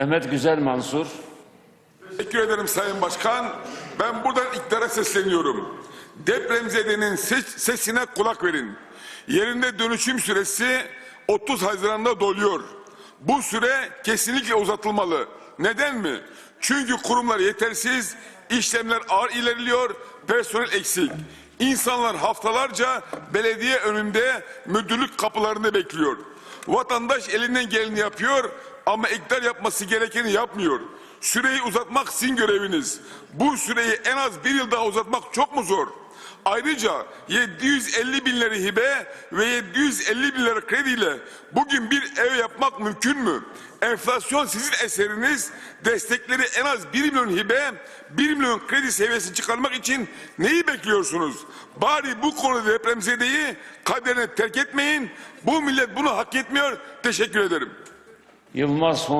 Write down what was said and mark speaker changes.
Speaker 1: Mehmet Güzel Mansur.
Speaker 2: Teşekkür ederim Sayın Başkan. Ben buradan iktidara sesleniyorum. Depremzedenin ses, sesine kulak verin. Yerinde dönüşüm süresi 30 Haziran'da doluyor. Bu süre kesinlikle uzatılmalı. Neden mi? Çünkü kurumlar yetersiz, işlemler ağır ilerliyor, personel eksik. İnsanlar haftalarca belediye önünde müdürlük kapılarında bekliyor. Vatandaş elinden geleni yapıyor ama iktidar yapması gerekeni yapmıyor. Süreyi uzatmak sizin göreviniz. Bu süreyi en az bir yıl daha uzatmak çok mu zor? Ayrıca 750 bin lira hibe ve 750 bin lira krediyle bugün bir ev yapmak mümkün mü? Enflasyon sizin eseriniz. Destekleri en az 1 milyon hibe, 1 milyon kredi seviyesini çıkarmak için neyi bekliyorsunuz? Bari bu konuda depremzedeyi kaderine terk etmeyin. Bu millet bunu hak etmiyor. Teşekkür ederim.
Speaker 1: Yılmaz Hon